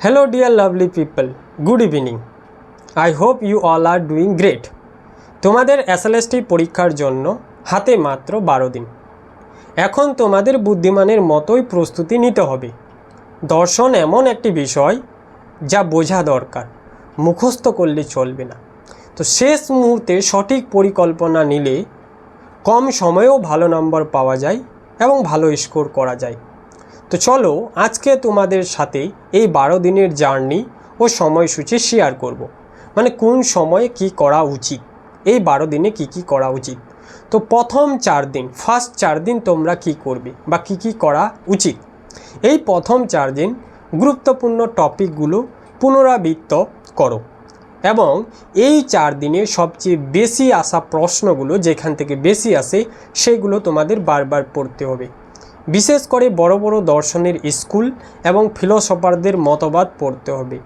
Hello, dear lovely people. Good evening. I hope you all are doing great. তোমাদের SLST পরীক্ষার জন্য হাতে মাত্র বারো দিন এখন তোমাদের বুদ্ধিমানের মতোই প্রস্তুতি নিতে হবে দর্শন এমন একটি বিষয় যা বোঝা দরকার মুখস্থ করলে চলবে না তো শেষ মুহূর্তে সঠিক পরিকল্পনা নিলে কম সময়েও ভালো নম্বর পাওয়া যায় এবং ভালো স্কোর করা যায় তো চলো আজকে তোমাদের সাথে এই বারো দিনের জার্নি ও সময়সূচি শেয়ার করব। মানে কোন সময়ে কি করা উচিত? এই বারো দিনে কি কি করা উচিত? তো প্রথম চার দিন ফার্স্ট চার দিন তোমরা কি করবে বা কি কি করা উচিত? এই প্রথম চার দিন গুরুত্বপূর্ণ টপিকগুলো পুনরাবৃত্ত করো এবং এই চার দিনে সবচেয়ে বেশি আসা প্রশ্নগুলো যেখান থেকে বেশি আসে, সেগুলো তোমাদের বারবার পড়তে হবে। বিশেষ করে বড় বড় দর্শনের স্কুল এবং ফিলোসফারদের মতবাদ পড়তে হবে।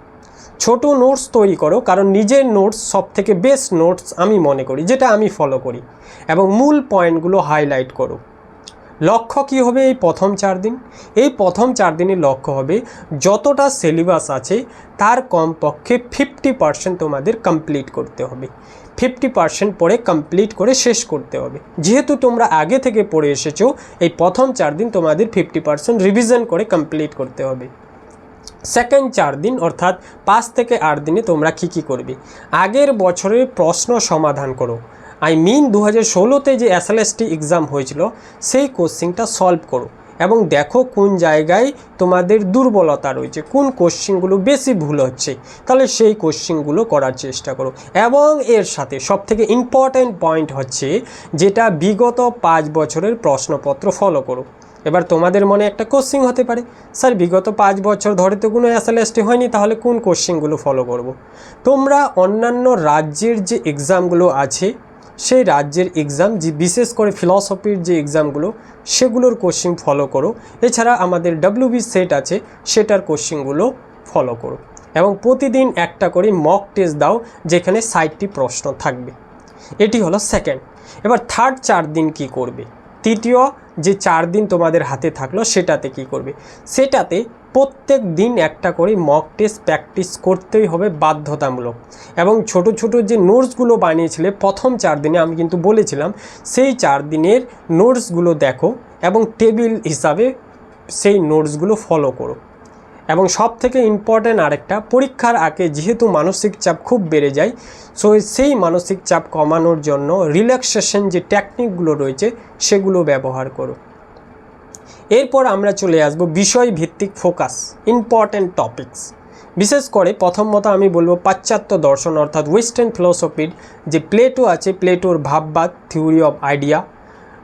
ছোট নোটস তৈরি করো, কারণ নিজের নোটস সব থেকে বেস্ট নোটস আমি মনে করি, যেটা আমি ফলো করি। এবং মূল পয়েন্টগুলো হাইলাইট করো। লক্ষ্য কী হবে এই প্রথম চার দিন? এই প্রথম চার দিনের লক্ষ্য হবে যতটা সিলেবাস আছে তার কমপক্ষে ফিফটি পার্সেন্ট তোমাদের কমপ্লিট করতে হবে। ফিফটি পার্সেন্ট পরে কমপ্লিট করে শেষ করতে হবে। যেহেতু তোমরা আগে থেকে পড়ে এসেছ, এই প্রথম চার দিন তোমাদের ফিফটি পার্সেন্ট রিভিশন করে কমপ্লিট করতে হবে। সেকেন্ড চার দিন অর্থাৎ পাঁচ থেকে আট দিনে তোমরা কী কী করবে? আগের বছরের প্রশ্ন সমাধান করো। আই মিন দু হাজার ষোলোতে যে এসএলএসটি এক্সাম হয়েছিল, সেই কোশ্চিনটা সলভ করো। এবং দেখো কোন জায়গায় তোমাদের দুর্বলতা রয়েছে, কোন কোশ্চিনগুলো বেশি ভুল হচ্ছে, তাহলে সেই কোশ্চিনগুলো করার চেষ্টা করো। এবং এর সাথে সবথেকে ইম্পর্ট্যান্ট পয়েন্ট হচ্ছে যেটা বিগত পাঁচ বছরের প্রশ্নপত্র ফলো করো। এবার তোমাদের মনে একটা কোশ্চিন হতে পারে, স্যার, বিগত পাঁচ বছর ধরে তো কোনো এসএলএসটি হয়নি, তাহলে কোন কোশ্চিনগুলো ফলো করব। তোমরা অন্যান্য রাজ্যের যে এক্সামগুলো আছে সেই রাজ্যের এক্সাম যে বিশেষ করে ফিলসফির যে এক্সামগুলো সেগুলোর কোশ্চিন ফলো করো। এছাড়া আমাদের ডাব্লিউবি সেট আছে, সেটার কোশ্চিনগুলো ফলো করো। এবং প্রতিদিন একটা করে মক টেস্ট দাও, যেখানে ষাটটি প্রশ্ন থাকবে। এটি হলো সেকেন্ড এবার থার্ড চার দিন কি করবে? তৃতীয় যে চার দিন তোমাদের হাতে থাকল, সেটাতে কি করবে? সেটাতে প্রত্যেক দিন একটা করে মক টেস্ট প্র্যাকটিস করতেই হবে বাধ্যতামূলক। এবং ছোট ছোট যে নোটসগুলো বানিয়েছিলে, প্রথম চার দিনে আমি কিন্তু বলেছিলাম, সেই চার দিনের নোটসগুলো দেখো এবং টেবিল হিসাবে সেই নোটসগুলো ফলো করো। এবং সব থেকে ইম্পর্ট্যান্ট আরেকটা, পরীক্ষার আগে যেহেতু মানসিক চাপ খুব বেড়ে যায় সো সেই মানসিক চাপ কমানোর জন্য রিল্যাক্সেশন যে টেকনিকগুলো রয়েছে, সেগুলো ব্যবহার করো। এরপর আমরা চলে আসব বিষয় ভিত্তিক ফোকাস ইম্পর্ট্যান্ট টপিকস বিশেষ করে প্রথমত আমি বলব পাশ্চাত্য দর্শন, অর্থাৎ ওয়েস্টার্ন ফিলোসফির যে প্লেটো আছে প্লেটোর ভাববাদ থিওরি অফ আইডিয়া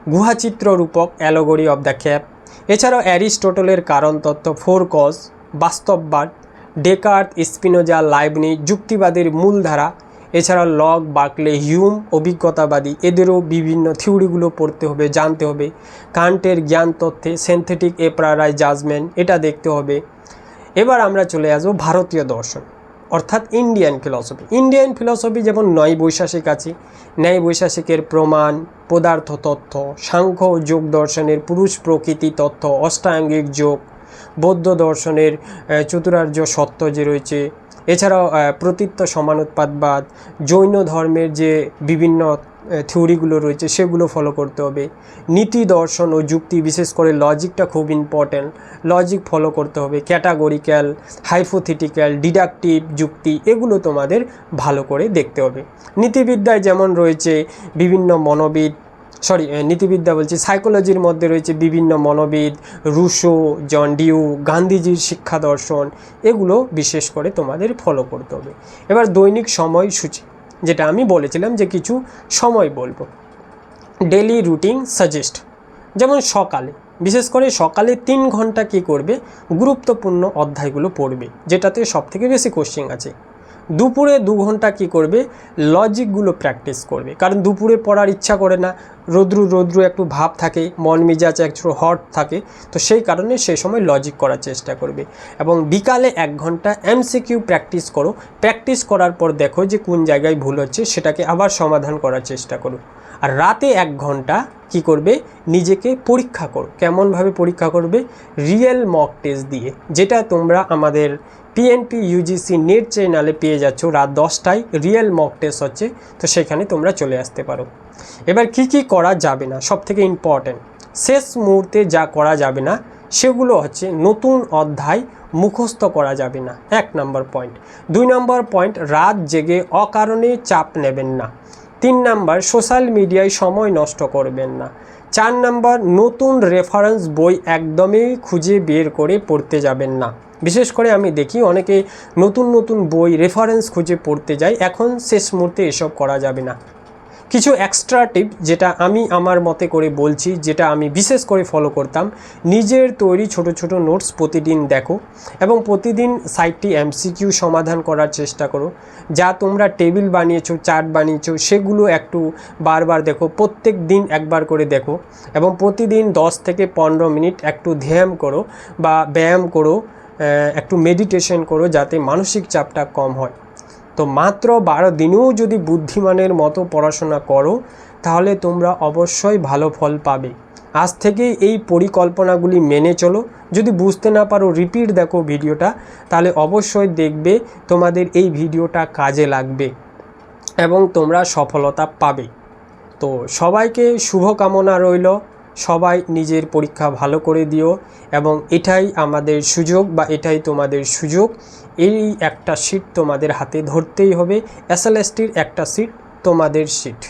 গুহাচিত্র রূপক অ্যালোগরি অফ দ্য ক্যাপ এছাড়াও অ্যারিস্টোটলের কারণ তত্ত্ব ফোর কজ বাস্তববাদ ডেকার্ট স্পিনোজা লাইবনি যুক্তিবাদের মূলধারা এছাড়া লগ বাকলে হিউম অভিজ্ঞতাবাদী, এদেরও বিভিন্ন থিওরিগুলো পড়তে হবে, জানতে হবে। কান্টের জ্ঞান, তথ্যে সিনথেটিক এপ্রারাই জাজমেন্ট এটা দেখতে হবে। এবার আমরা চলে আসব ভারতীয় দর্শন, অর্থাৎ ইন্ডিয়ান ফিলসফি ইন্ডিয়ান ফিলসফি যেমন নয় বৈশাসিক আছে, ন্যায় বৈশাসিকের প্রমাণ, পদার্থ তথ্য, সাংখ্য যোগ দর্শনের পুরুষ প্রকৃতি তথ্য, অষ্টাঙ্গিক যোগ, বৌদ্ধ দর্শনের চতুরার্য সত্য যে রয়েছে এছাড়াও প্রতীত্ব সমানুৎপাতবাদ জৈন ধর্মের যে বিভিন্ন থিওরিগুলো রয়েছে, সেগুলো ফলো করতে হবে। নীতি দর্শন ও যুক্তি, বিশেষ করে লজিকটা খুব ইম্পর্ট্যান্ট লজিক ফলো করতে হবে ক্যাটাগরিক্যাল হাইপোথেটিক্যাল ডিডাকটিভ যুক্তি, এগুলো তোমাদের ভালো করে দেখতে হবে। নীতিবিদ্যায় যেমন রয়েছে বিভিন্ন মনোবিদ সরি নীতিবিদ্যা বলছি সাইকোলজির মধ্যে রয়েছে বিভিন্ন মনোবিদ, রুশো, জন ডিউ, গান্ধীজির শিক্ষা দর্শন, এগুলো বিশেষ করে তোমাদের ফলো করতে হবে। এবার দৈনিক সময়সূচি, যেটা আমি বলেছিলাম যে কিছু সময় বলব। ডেলি রুটিন সাজেস্ট যেমন সকালে, বিশেষ করে সকালে তিন ঘণ্টা কি করবে? গুরুত্বপূর্ণ অধ্যায়গুলো পড়বে, যেটাতে সব থেকে বেশি কোশ্চিন আছে। দুপুরে দু ঘণ্টা কি করবে? লজিকগুলো প্র্যাকটিস করবে। কারণ দুপুরে পড়ার ইচ্ছা করে না। রৌদ্রু, রোদ্রু একটু ভাব থাকে, মন মেজাজ একটু হট থাকে। তো সেই কারণে সেই সময় লজিক করার চেষ্টা করবে। এবং বিকালে এক ঘণ্টা এমসিকিউ প্র্যাকটিস করো। প্র্যাকটিস করার পর দেখো যে কোন জায়গায় ভুল হচ্ছে, সেটাকে আবার সমাধান করার চেষ্টা করো। আর রাতে এক ঘণ্টা কি করবে? নিজেকে পরীক্ষা করো। কেমনভাবে পরীক্ষা করবে? রিয়েল মক টেস্ট দিয়ে। যেটা তোমরা আমাদের পিএনপি ইউজিসি নেট চ্যানেলে পেয়ে যাচ্ছ রাত দশটায়। রিয়েল মক টেস্ট হচ্ছে। তো সেখানে তোমরা চলে আসতে পারো। এবার কি কি করা যাবে না? সব থেকে ইম্পর্ট্যান্ট শেষ মুহূর্তে যা করা যাবে না, সেগুলো হচ্ছে নতুন অধ্যায় মুখস্থ করা যাবে না। এক নম্বর পয়েন্ট দুই নম্বর পয়েন্ট রাত জেগে অকারণে চাপ নেবেন না। তিন নাম্বার, সোশ্যাল মিডিয়ায় সময় নষ্ট করবেন না। চার নাম্বার, নতুন রেফারেন্স বই একদমই খুঁজে বের করে পড়তে যাবেন না। বিশেষ করে আমি দেখি অনেকে নতুন নতুন বই, রেফারেন্স খুঁজে পড়তে যায়, এখন শেষ মুহূর্তে এসব করা যাবে না। কিছু এক্সট্রা টিপ যেটা আমি আমার মতে করে বলছি, যেটা আমি বিশেষ করে ফলো করতাম। নিজের তৈরি ছোট ছোট নোটস প্রতিদিন দেখো এবং প্রতিদিন সাইটটি এমসিকিউ সমাধান করার চেষ্টা করো। যা তোমরা টেবিল বানিয়েছো চার্ট বানিয়েছো, সেগুলো একটু বারবার দেখো, প্রত্যেক দিন একবার করে দেখো এবং প্রতিদিন দশ থেকে পনেরো মিনিট একটু ধ্যান করো বা ব্যায়াম করো একটু মেডিটেশন করো যাতে মানসিক চাপটা কম হয়। তো মাত্র বারো দিনেও যদি বুদ্ধিমানের মতো পড়াশোনা করো, তাহলে তোমরা অবশ্যই ভালো ফল পাবে। আজ থেকে এই পরিকল্পনাগুলি মেনে চলো। যদি বুঝতে না পারো রিপিট দেখো ভিডিওটা, তাহলে অবশ্যই দেখবে তোমাদের এই ভিডিওটা কাজে লাগবে এবং তোমরা সফলতা পাবে। তো সবাইকে শুভকামনা রইল। সবাই নিজের পরীক্ষা ভালো করে দিও এবং এটাই আমাদের সুযোগ বা এটাই তোমাদের সুযোগ। এই একটা সিট তোমাদের হাতে ধরতেই হবে। এসএলএসটির একটা সিট তোমাদের সিট